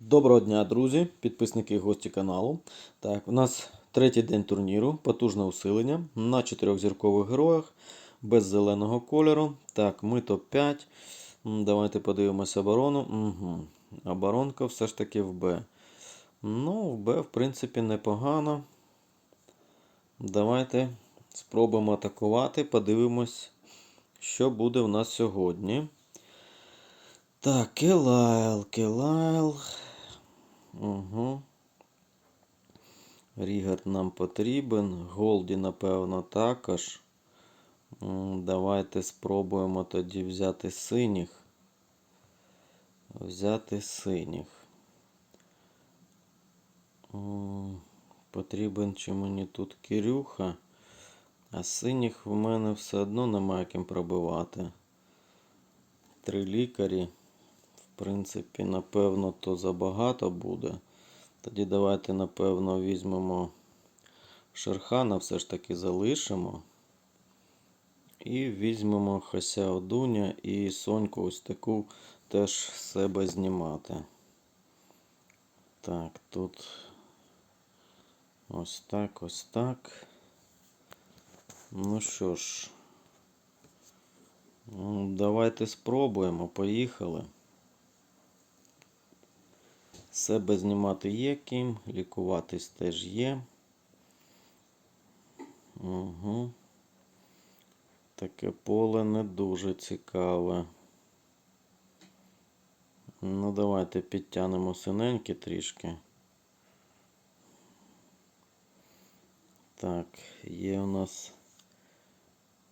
Доброго дня, друзі, підписники і гості каналу. Так, у нас третій день турніру, потужне усилення на чотирьохзіркових героях без зеленого кольору. Так, ми топ-5. Давайте подивимося оборону. Угу. Оборонка все ж таки в Б. Ну, в Б, в принципі, непогано. Давайте спробуємо атакувати, подивимось, що буде в нас сьогодні. Так, Келайл, Келайл. Угу. Рігард нам потрібен. Голді, напевно, також. Давайте спробуємо тоді взяти синіх. Взяти синіх. Потрібен чи мені тут Кирюха. А синіх в мене все одно немає ким пробивати. Три лікарі. Принципі, напевно, то забагато буде. Тоді давайте, напевно, візьмемо Шерхана, все ж таки залишимо. І візьмемо Хася Одуня і Соньку ось таку теж себе знімати. Так, тут ось так, ось так. Ну що ж, давайте спробуємо. Поїхали. Себе знімати є ким, лікуватись теж є. Угу. Таке поле не дуже цікаве. Ну, давайте підтягнемо синенькі трішки. Так, є у нас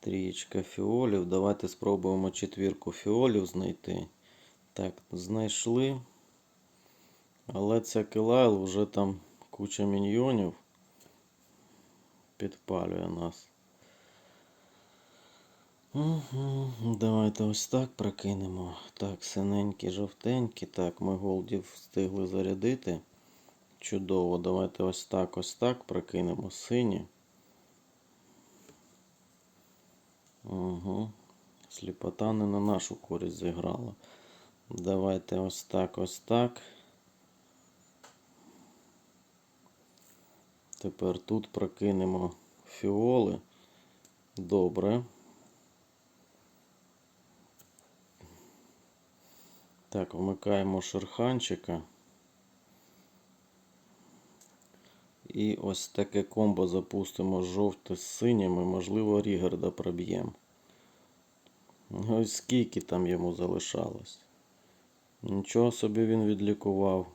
трієчка фіолів. Давайте спробуємо четвірку фіолів знайти. Так, знайшли. Але ця Килайл вже там куча міньйонів підпалює нас. Угу. Давайте ось так прокинемо. Так, синенькі, жовтенькі. Так, ми голдів встигли зарядити. Чудово. Давайте ось так, ось так прокинемо сині. Угу. Сліпота не на нашу користь зіграла. Давайте ось так, ось так. Тепер тут прокинемо фіоли. Добре. Так, вмикаємо шерханчика. І ось таке комбо запустимо жовте з синіми, можливо, Рігарда проб'ємо. Ось скільки там йому залишалось. Нічого собі він відлікував.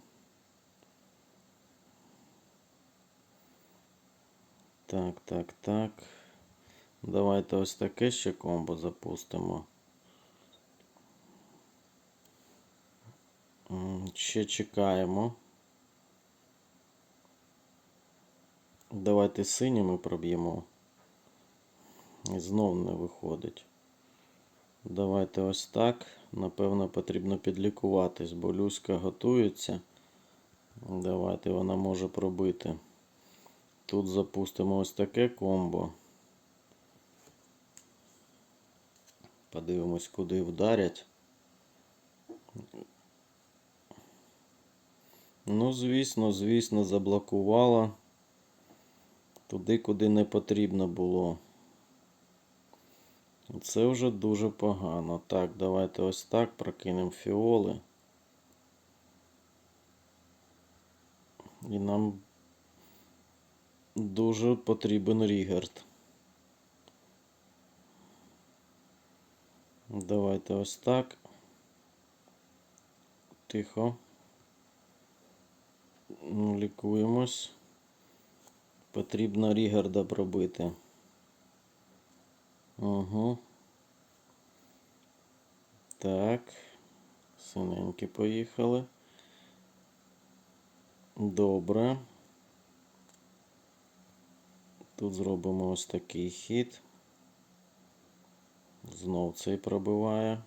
Так, так, так. Давайте ось таке ще комбо запустимо. Ще чекаємо. Давайте синіми проб'ємо. І знов не виходить. Давайте ось так. Напевно, потрібно підлікуватись, бо Люська готується. Давайте вона може пробити. Тут запустимо ось таке комбо. Подивимось, куди вдарять. Ну, звісно, звісно, заблокувала туди, куди не потрібно було. Це вже дуже погано. Так, давайте ось так прокинемо фіоли. І нам дуже потрібен Рігард. Давайте ось так. Тихо. Ну, Лікуємось. Потрібно Рігарда пробити. Угу. Так. Синенькі поїхали. Добре. Тут зробимо ось такий хід. Знов цей пробиває.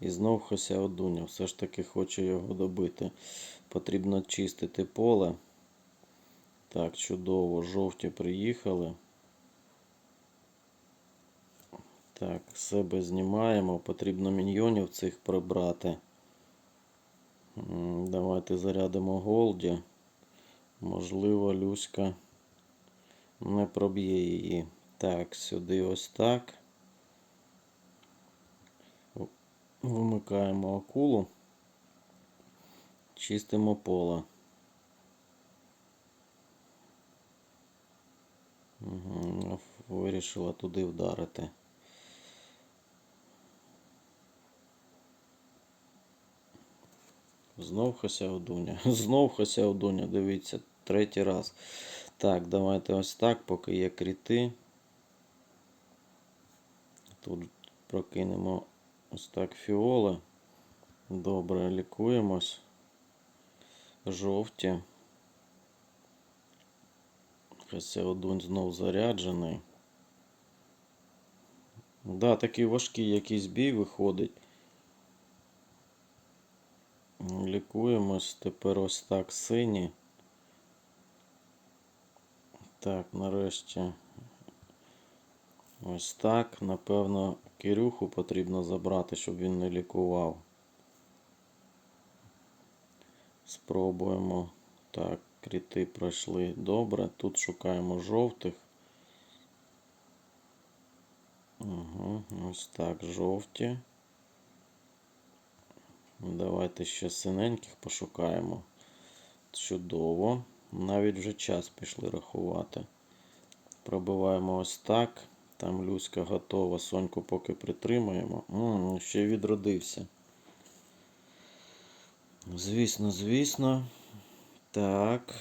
І знов Хося Одуня. Все ж таки хоче його добити. Потрібно чистити поле. Так, чудово. Жовті приїхали. Так, себе знімаємо. Потрібно міньйонів цих прибрати. Давайте зарядимо Голді. Можливо, Люська не проб'є її. Так, сюди ось так. Вимикаємо акулу. Чистимо поле. Угу, вирішила туди вдарити. Знов Хосяудуня. Знов Хосяудуня, дивіться, третій раз. Так, давайте ось так, поки є кріти. Тут прокинемо ось так фіоли. Добре, лікуємось. Жовті. Хосяудунь знов заряджений. Да, такий важкий якийсь бій виходить. Лікуємось. Тепер ось так сині. Так, нарешті. Ось так. Напевно, Кирюху потрібно забрати, щоб він не лікував. Спробуємо. Так, кріти пройшли добре. Тут шукаємо жовтих. Угу, ось так, жовті. Давайте ще синеньких пошукаємо. Чудово. Навіть вже час пішли рахувати. Пробиваємо ось так. Там Люська готова. Соньку поки притримаємо. М, ще й відродився. Звісно, звісно. Так.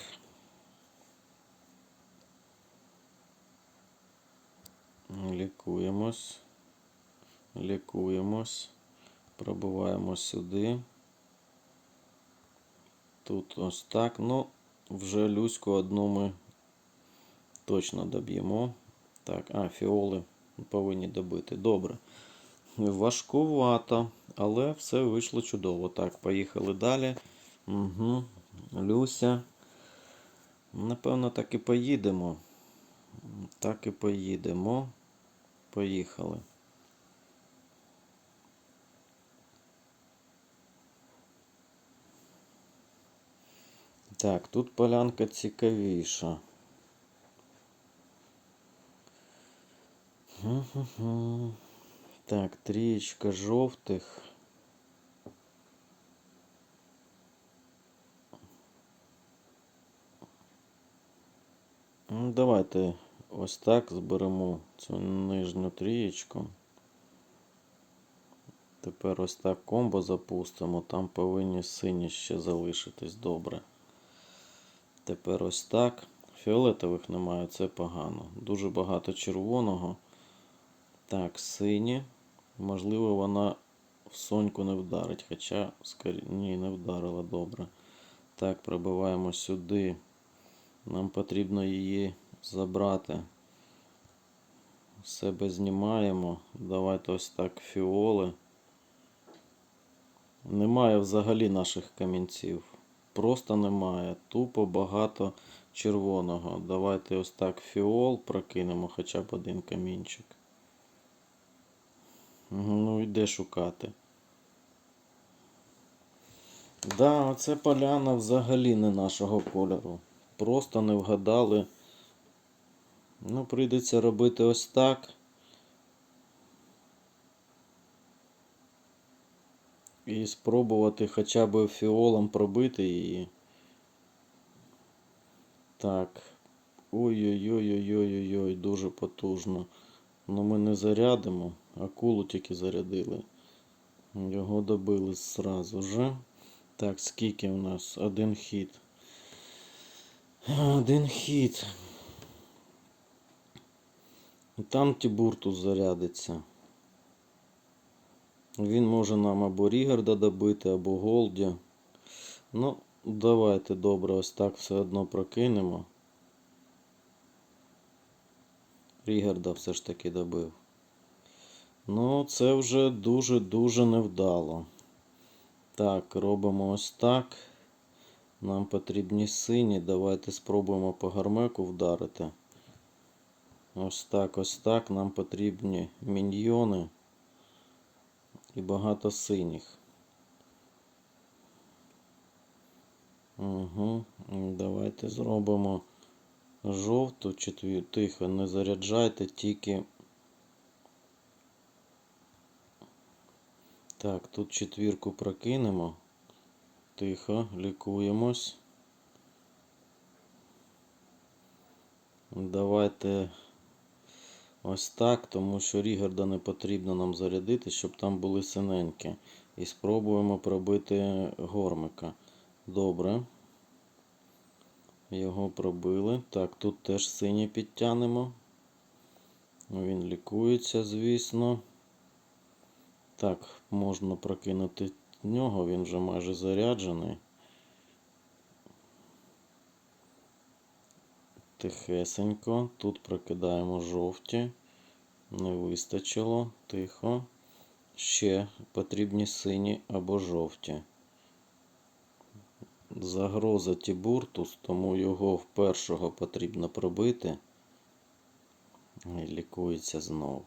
Лікуємось. Лікуємось. Пробиваємо сюди. Тут ось так. Ну, вже Люську одну ми точно доб'ємо. Так, а, фіоли повинні добити. Добре. Важкувато, але все вийшло чудово. Так, поїхали далі. Угу. Люся. Напевно, так і поїдемо. Так і поїдемо. Поїхали. Так, тут полянка цікавіша. Так, трієчка жовтих. Ну, давайте ось так зберемо цю нижню трієчку. Тепер ось так комбо запустимо. Там повинні сині ще залишитись добре. Тепер ось так. Фіолетових немає, це погано. Дуже багато червоного. Так, сині. Можливо, вона в соньку не вдарить. Хоча, скорі... ні, не вдарила добре. Так, пробиваємо сюди. Нам потрібно її забрати. Себе знімаємо. Давайте ось так фіоли. Немає взагалі наших камінців. Просто немає. Тупо багато червоного. Давайте ось так фіол прокинемо хоча б один камінчик. Ну, йде шукати. Да, оце поляна взагалі не нашого кольору. Просто не вгадали. Ну, прийдеться робити ось так. І спробувати хоча б фіолом пробити її. Так. Ой-ой-ой-ой-ой-ой, дуже потужно. Ну ми не зарядимо. Акулу тільки зарядили. Його добили зразу же. Так, скільки у нас? Один хід. Один хід. І там Тібуртус зарядиться. Він може нам або Рігарда добити, або Голді. Ну, давайте добре, ось так все одно прокинемо. Рігарда все ж таки добив. Ну, це вже дуже-дуже невдало. Так, робимо ось так. Нам потрібні сині. Давайте спробуємо по гармеку вдарити. Ось так, ось так. Нам потрібні міньйони і багато синіх. Угу. Давайте зробимо жовту четвір. Тихо, не заряджайте, тільки. Так, тут четвірку прокинемо. Тихо, лікуємось. Давайте ось так, тому що Рігарда не потрібно нам зарядити, щоб там були синенькі. І спробуємо пробити гормика. Добре. Його пробили. Так, тут теж синій підтягнемо. Він лікується, звісно. Так, можна прокинути нього, він вже майже заряджений. Тихесенько. Тут прокидаємо жовті. Не вистачило. Тихо. Ще потрібні сині або жовті. Загроза Тібуртус, тому його в першого потрібно пробити. І лікується знов.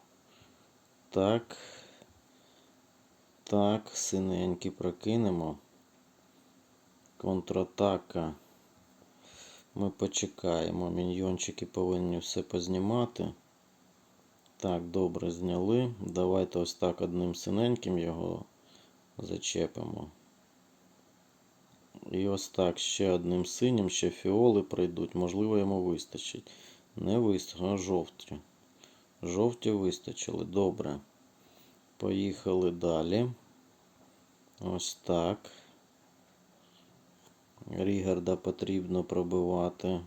Так. Так, синенькі прокинемо. Контратака. Ми почекаємо. Міньйончики повинні все познімати. Так, добре зняли. Давайте ось так одним синеньким його зачепимо. І ось так ще одним синім, ще фіоли прийдуть. Можливо, йому вистачить. Не вистачить, а жовті. Жовті вистачили. Добре. Поїхали далі. Ось так. Рігарда потрібно пробивати.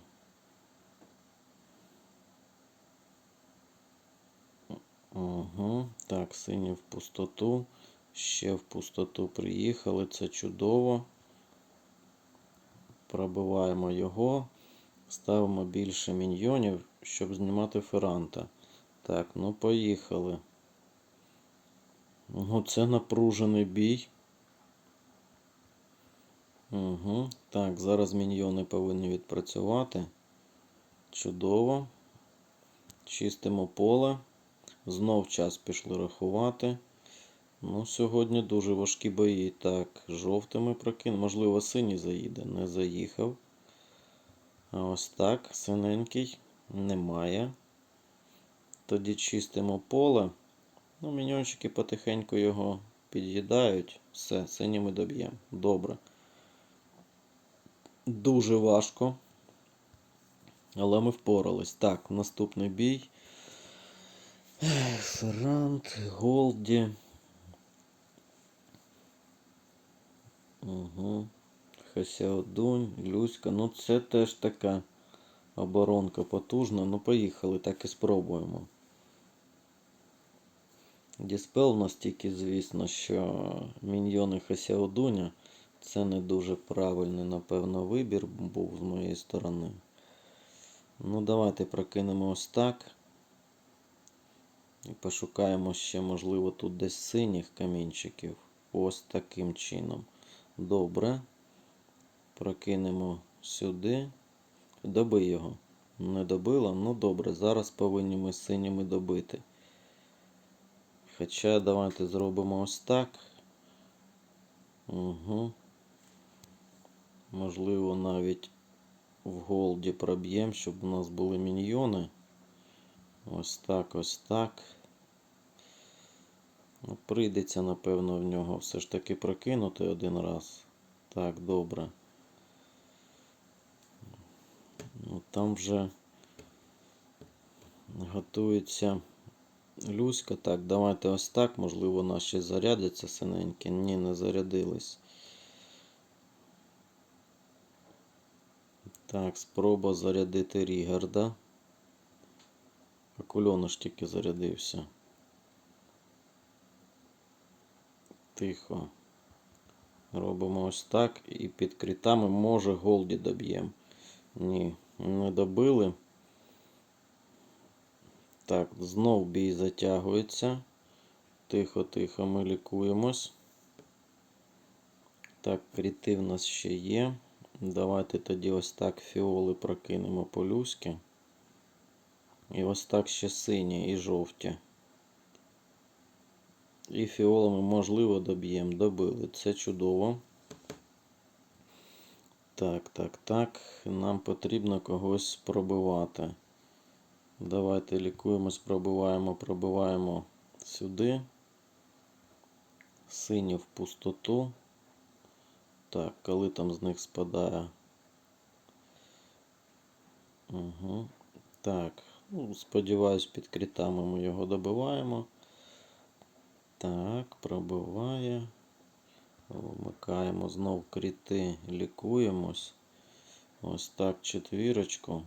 Угу. Так, сині в пустоту. Ще в пустоту приїхали. Це чудово. Пробиваємо його. Ставимо більше міньйонів, щоб знімати феранта. Так, ну поїхали. Ну, це напружений бій. Угу. Так, зараз міньйони повинні відпрацювати. Чудово. Чистимо поле. Знов час пішли рахувати. Ну, сьогодні дуже важкі бої. Так, жовтими прокинув. Можливо, синій заїде. Не заїхав. А ось так, синенький. Немає. Тоді чистимо поле. Ну, міньончики потихеньку його під'їдають. Все, синій ми доб'ємо. Добре. Дуже важко. Але ми впорались. Так, наступний бій. Феррант, Голді. Угу. Хасяодунь, Люська. Ну це теж така оборонка потужна. Ну, поїхали, так і спробуємо. Діспел у нас тільки, звісно, що міньйони Хасяодуня. Це не дуже правильний, напевно, вибір був з моєї сторони. Ну, давайте прокинемо ось так. І пошукаємо ще, можливо, тут десь синіх камінчиків. Ось таким чином. Добре. Прокинемо сюди. Доби його. Не добила? Ну добре, зараз повинні ми синіми добити. Хоча давайте зробимо ось так. Угу. Можливо, навіть в голді проб'ємо, щоб у нас були міньйони. Ось так, ось так. Ну, Прийдеться, напевно, в нього все ж таки прокинути один раз. Так, добре. Ну, Там вже готується Люська. Так, давайте ось так. Можливо, наші зарядяться синенькі. Ні, не зарядились. Так, спроба зарядити Рігарда. Акульоно ж тільки зарядився. Тихо. Робимо ось так. І під критами може голді доб'ємо. Ні, не добили. Так, знов бій затягується. Тихо-тихо, ми лікуємось. Так, кріти в нас ще є. Давайте тоді ось так фіоли прокинемо по-люськи. І ось так ще сині і жовті. І фіолами, можливо, доб'ємо. Добили. Це чудово. Так, так, так. Нам потрібно когось пробивати. Давайте лікуємось, пробиваємо, пробиваємо сюди. Сині в пустоту. Так, коли там з них спадає. Угу. Так, ну, сподіваюсь, під крітами ми його добиваємо. Так, пробиває. Вмикаємо знов кріти, лікуємось. Ось так, четвірочку.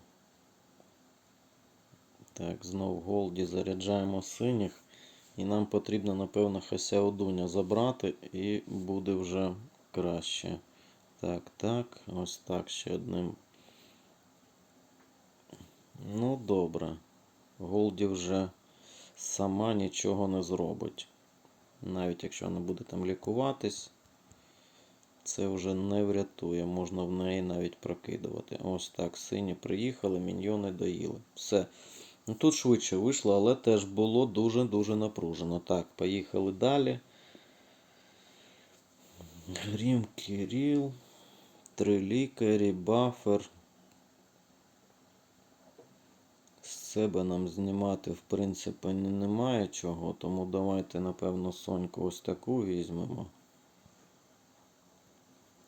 Так, знов голді заряджаємо синіх. І нам потрібно, напевно, Хасяодуня забрати і буде вже краще. Так, так, ось так ще одним. Ну, добре. Голді вже сама нічого не зробить. Навіть якщо вона буде там лікуватись, це вже не врятує. Можна в неї навіть прокидувати. Ось так, сині приїхали, міньйони доїли. Все. Ну, Тут швидше вийшло, але теж було дуже-дуже напружено. Так, поїхали далі. Грім Кирил. Три лікарі, бафер. З себе нам знімати, в принципі, немає чого, тому давайте, напевно, Соньку ось таку візьмемо.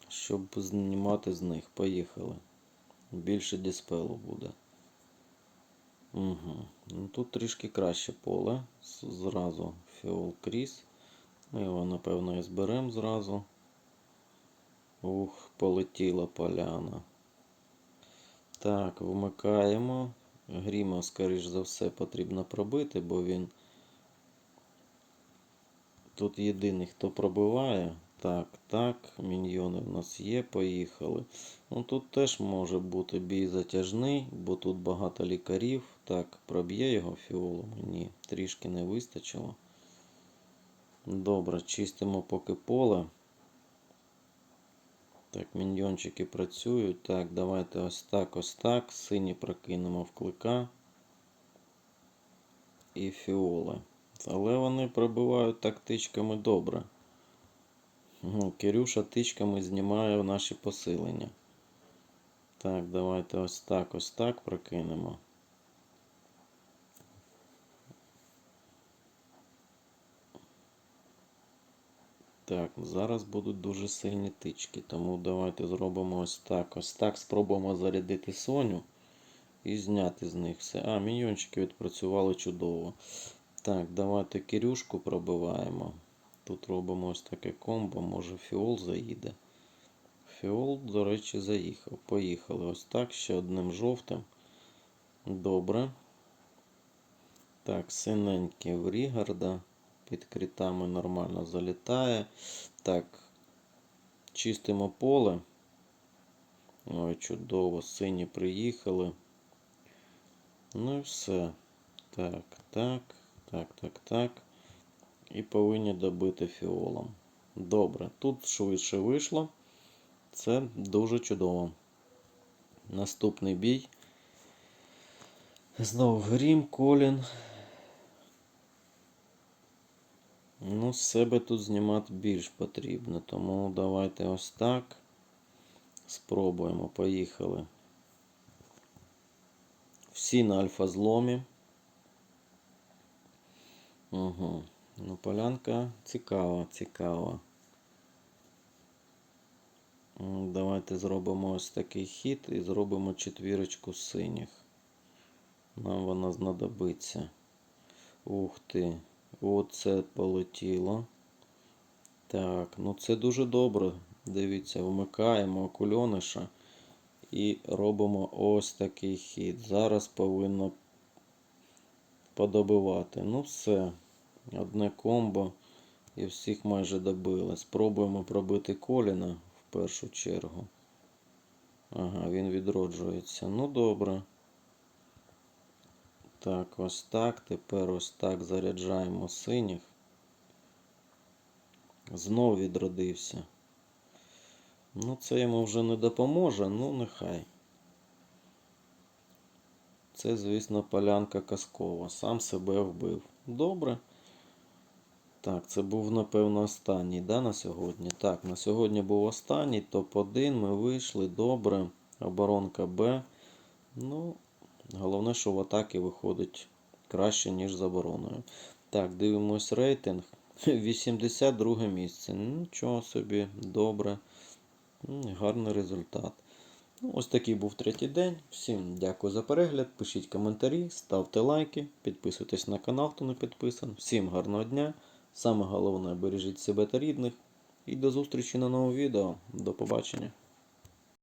Щоб знімати з них. Поїхали. Більше диспелу буде. Угу. Ну, тут трішки краще поле. Зразу Фіол Кріс. Ми його, напевно, і зберемо зразу. Ух, полетіла поляна. Так, вмикаємо. Гріма, скоріш за все, потрібно пробити, бо він тут єдиний, хто пробиває. Так, так, міньйони в нас є, поїхали. Ну тут теж може бути бій затяжний, бо тут багато лікарів. Так, проб'є його фіолом? Ні, трішки не вистачило. Добре, чистимо поки поле. Так, міньйончики працюють. Так, давайте ось так, ось так. Сині прокинемо в клика. І фіоли. Але вони пробивають так тичками добре. Мгм, Кирюша тичками знімає наші посилення. Так, давайте ось так, ось так прокинемо. Так, зараз будуть дуже сильні тички, тому давайте зробимо ось так. Ось так спробуємо зарядити Соню і зняти з них все. А, міньйончики відпрацювали чудово. Так, давайте Кирюшку пробиваємо. Тут робимо ось таке комбо, може фіол заїде. Фіол, до речі, заїхав. Поїхали ось так, ще одним жовтим. Добре. Так, синенький в Рігарда. Під критами нормально залітає. Так, чистимо поле. Ой, чудово, сині приїхали. Ну і все. Так, так, так, так, так. І повинні добити фіолом. Добре, тут швидше вийшло. Це дуже чудово. Наступний бій. Знову Грім, Колін. Ну, з себе тут знімати більш потрібно, тому давайте ось так. Спробуємо. Поїхали. Всі на альфа зломі. Угу. Ну, полянка цікава, цікава. Давайте зробимо ось такий хід і зробимо четвірочку синіх. Нам вона знадобиться. Ух ти. Оце полетіло. Так, ну це дуже добре. Дивіться, вмикаємо окульониша і робимо ось такий хід. Зараз повинно подобивати. Ну все. Одне комбо і всіх майже добили. Спробуємо пробити коліна в першу чергу. Ага, він відроджується. Ну добре. Так, ось так. Тепер ось так заряджаємо синіх. Знов відродився. Ну, це йому вже не допоможе, ну нехай. Це, звісно, полянка казкова. Сам себе вбив. Добре. Так, це був, напевно, останній, да, на сьогодні? Так, на сьогодні був останній, топ-1, ми вийшли, добре. Оборонка Б. Ну, головне, що в атаки виходить краще, ніж з обороною. Так, дивимось рейтинг. 82 місце. Нічого собі, добре. Гарний результат. Ну, ось такий був третій день. Всім дякую за перегляд. Пишіть коментарі, ставте лайки, підписуйтесь на канал, хто не підписаний. Всім гарного дня. Саме головне, бережіть себе та рідних. І до зустрічі на новому відео. До побачення.